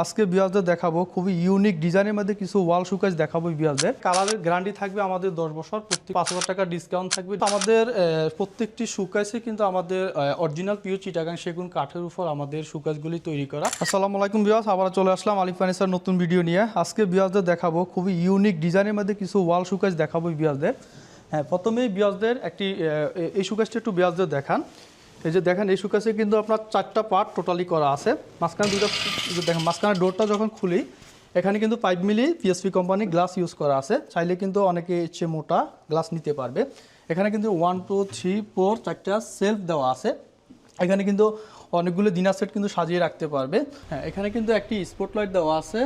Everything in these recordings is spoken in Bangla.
আজকে বিয়াজদের দেখাবো, খুবই ইউনিক ডিজাইনের মধ্যে কিছু ওয়াল শুকাজ দেখাবো বিয়াজদের কালারের গ্যারান্টি থাকবে আমাদের দশ বছর, প্রত্যেক পাঁচ হাজার টাকা ডিসকাউন্ট থাকবে। আমাদের প্রত্যেকটি শুকাইছে কিন্তু আমাদের অরিজিনাল পিও চিটাগাং সেগুন কাঠের উপর আমাদের শুকাজগুলি তৈরি করা। আসসালামু আলাইকুম বিয়াজ আবার চলে আসলাম আলিফ ফানিসার নতুন ভিডিও নিয়ে। আজকে বিয়াজদের দেখাবো, খুবই ইউনিক ডিজাইনের মধ্যে কিছু ওয়াল শুকাজ দেখাবো বিয়াজদের হ্যাঁ প্রথমেই বিয়াজদের একটি এই শুকাজটা একটু বিয়াজদের দেখান। এই যে দেখেন, এই সুকাসে কিন্তু আপনার চারটা পার্ট টোটালি করা আছে। মাঝখানে দুটো দেখেন, মাঝখানে ডোরটা যখন খুলি, এখানে কিন্তু পাইপ মিলি পিএসপি কোম্পানি গ্লাস ইউজ করা আছে। চাইলে কিন্তু অনেকে ইচ্ছে মোটা গ্লাস নিতে পারবে। এখানে কিন্তু ওয়ান টু থ্রি ফোর চারটা সেলফ দেওয়া আছে। এখানে কিন্তু অনেকগুলো দিনার সেট কিন্তু সাজিয়ে রাখতে পারবে। হ্যাঁ এখানে কিন্তু একটি স্পটলাইট দেওয়া আছে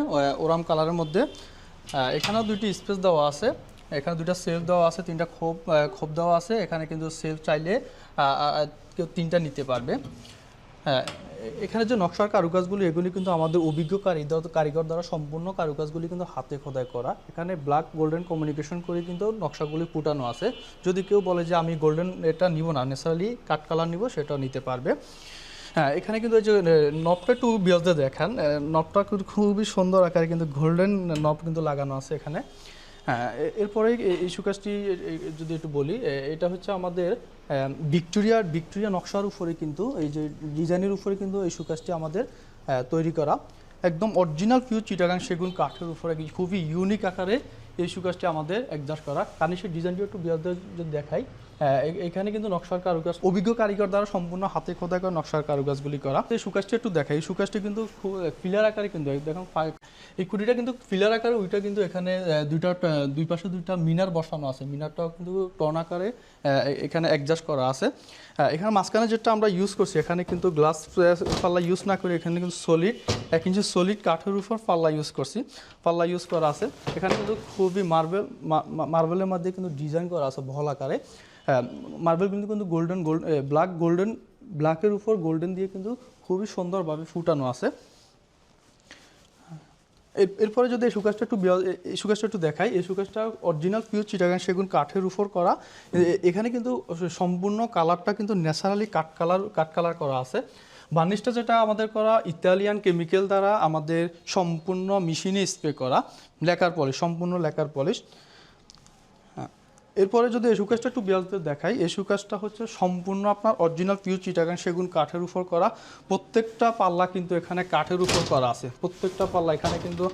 ওরাম কালারের মধ্যে। এখানেও দুইটি স্পেস দেওয়া আছে। এখানে দুটা সেলফ দেওয়া আছে, তিনটা খোপ খোপ দেওয়া আছে। এখানে কিন্তু সেলফ চাইলে কেউ তিনটা নিতে পারবে। হ্যাঁ এখানে যে নকশার কারুকাজগুলি, এগুলি কিন্তু আমাদের অভিজ্ঞ কারিগর কারিগর দ্বারা সম্পূর্ণ কারুকাজগুলি কিন্তু হাতে খোদাই করা। এখানে ব্ল্যাক গোল্ডেন কমিউনিকেশন করে কিন্তু নকশাগুলি ফুটানো আছে। যদি কেউ বলে যে আমি গোল্ডেন এটা নিব না নেচারালি কাট কালার নিব সেটাও নিতে পারবে। হ্যাঁ এখানে কিন্তু যে নবটা একটু বিয়াজে দেখান। নবটা খুবই সুন্দর আকারে কিন্তু গোল্ডেন নব কিন্তু লাগানো আছে এখানে। হ্যাঁ এরপরে এই এ- যদি একটু বলি এটা হচ্ছে আমাদের ভিক্টোরিয়ার, ভিক্টোরিয়া নকশার উপরে কিন্তু, এই যে ডিজাইনের উপরে কিন্তু এই সুকাজটি আমাদের তৈরি করা। একদম অরিজিনাল পিউ চিটাগাং সেগুন কাঠের উপরে খুবই ইউনিক আকারে এই সুকাজটি আমাদের একজাস্ট করা। কানিসের ডিজাইনটি একটু বিয়ারদের যদি দেখাই এখানে কিন্তু নকশার কারুকাজ, অভিজ্ঞ কারিগর দ্বারা সম্পূর্ণ হাতে খোদাই করা নকশার কারুকাজগুলি করা। এই সুকাজটি একটু দেখাই, এই সুকাজটি কিন্তু ফিলার আকারে কিন্তু, দেখুন এই কুটিটা কিন্তু ফিলার আকারে ওইটা কিন্তু এখানে দুইটা দুই পাশে দুইটা মিনার বসানো আছে। মিনারটাও কিন্তু টন আকারে এখানে অ্যাডজাস্ট করা আছে। এখানে মাঝখানে যেটা আমরা ইউজ করছি, এখানে কিন্তু গ্লাস পাল্লা ইউজ না করে এখানে কিন্তু সলিড এক ইঞ্চি সলিড কাঠের উপর পাল্লা ইউজ করছি। পাল্লা ইউজ করা আছে। এখানে কিন্তু খুবই মার্বেল মার্বেলের মধ্যে কিন্তু ডিজাইন করা আছে বহল আকারে। মার্বেল কিন্তু কিন্তু গোল্ডেন গোল্ড ব্ল্যাক গোল্ডেন ব্ল্যাকের উপর গোল্ডেন দিয়ে কিন্তু খুবই সুন্দরভাবে ফুটানো আছে। এরপরে যদি এই সুকাজটা একটু এই সুকাজটা একটু দেখাই, এই সুকাজটা অরিজিনাল পিওর চিটাগান সেগুন কাঠের উপর করা। এখানে কিন্তু সম্পূর্ণ কালারটা কিন্তু ন্যাচারালি কাঠ কালার কাঠ কালার করা আছে। বার্নিশটা যেটা আমাদের করা ইতালিয়ান কেমিক্যাল দ্বারা আমাদের সম্পূর্ণ মেশিনে স্প্রে করা, লেকার পলিশ, সম্পূর্ণ লেকার পলিশ। এরপরে যদি এই একটু বিয়ালতে দেখাই, এই সুকাজটা হচ্ছে সম্পূর্ণ আপনার অরিজিনাল পিউ চিটাগান সেগুন কাঠের উপর করা। প্রত্যেকটা পাল্লা কিন্তু এখানে কাঠের উপর করা আছে। প্রত্যেকটা পাল্লা এখানে কিন্তু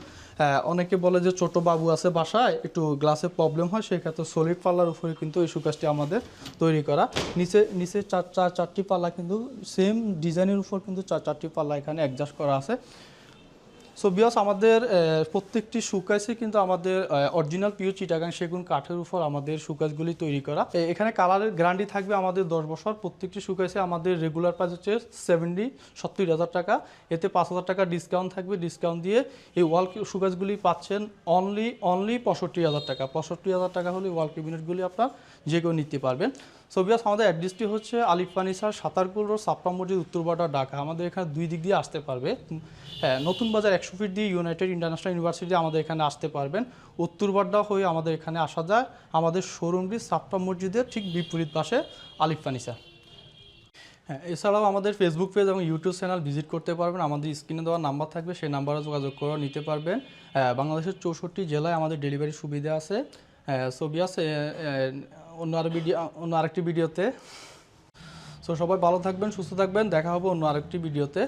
অনেকে বলে যে ছোট বাবু আছে বাসায়, একটু গ্লাসে প্রবলেম হয় সেই ক্ষেত্রে সলিড পাল্লার উপরে কিন্তু এই আমাদের তৈরি করা। নিচে নিচে চার চার, চারটি পাল্লা কিন্তু সেম ডিজাইনের উপর কিন্তু চার, চারটি পাল্লা এখানে অ্যাডজাস্ট করা আছে। সো বিয়াস আমাদের প্রত্যেকটি শুকাইছে কিন্তু আমাদের অরিজিনাল পিও চিটাগাং সেগুন কাঠের উপর আমাদের শুকাজগুলি তৈরি করা। এখানে কালারের গ্যারান্টি থাকবে আমাদের দশ বছর। প্রত্যেকটি শুকাইছে আমাদের রেগুলার প্রাইস হচ্ছে সেভেন্টি সত্তর হাজার টাকা। এতে পাঁচ হাজার টাকা ডিসকাউন্ট থাকবে। ডিসকাউন্ট দিয়ে এই ওয়াল শুকাজগুলি পাচ্ছেন অনলি অনলি পঁয়ষট্টি হাজার টাকা। পঁয়ষট্টি হাজার টাকা হলে ওয়াল ক্যাবিনেটগুলি আপনার যে কেউ নিতে পারবেন। সো বিয়াস আমাদের অ্যাড্রেসটি হচ্ছে আলিফ ফানিসার সাতারপুর রোড সাপ্পা মসজিদ উত্তরবাটা ঢাকা। আমাদের এখানে দুই দিক দিয়ে আসতে পারবে। হ্যাঁ নতুন বাজার একশো ফিট দিয়ে ইউনাইটেড ইন্টারন্যাশনাল ইউনিভার্সিটি আমাদের এখানে আসতে পারবেন। উত্তরবাড্ডা হয়ে আমাদের এখানে আসা যায় আমাদের শোরুমটি সাপ্পা মসজিদের ঠিক বিপরীত পাশে আলিফ ফানিসার হ্যাঁ এছাড়াও আমাদের ফেসবুক পেজ এবং ইউটিউব চ্যানেল ভিজিট করতে পারবেন। আমাদের স্ক্রিনে দেওয়া নাম্বার থাকবে সেই নাম্বারে যোগাযোগ করে নিতে পারবেন। আহ, বাংলাদেশের চৌষট্টি জেলায় আমাদের ডেলিভারি সুবিধা আছে। ছবি আছে অন্য আরও ভিডিও অন্য আরেকটি ভিডিওতে সো সবাই ভালো থাকবেন, সুস্থ থাকবেন, দেখা হবে অন্য আরেকটি ভিডিওতে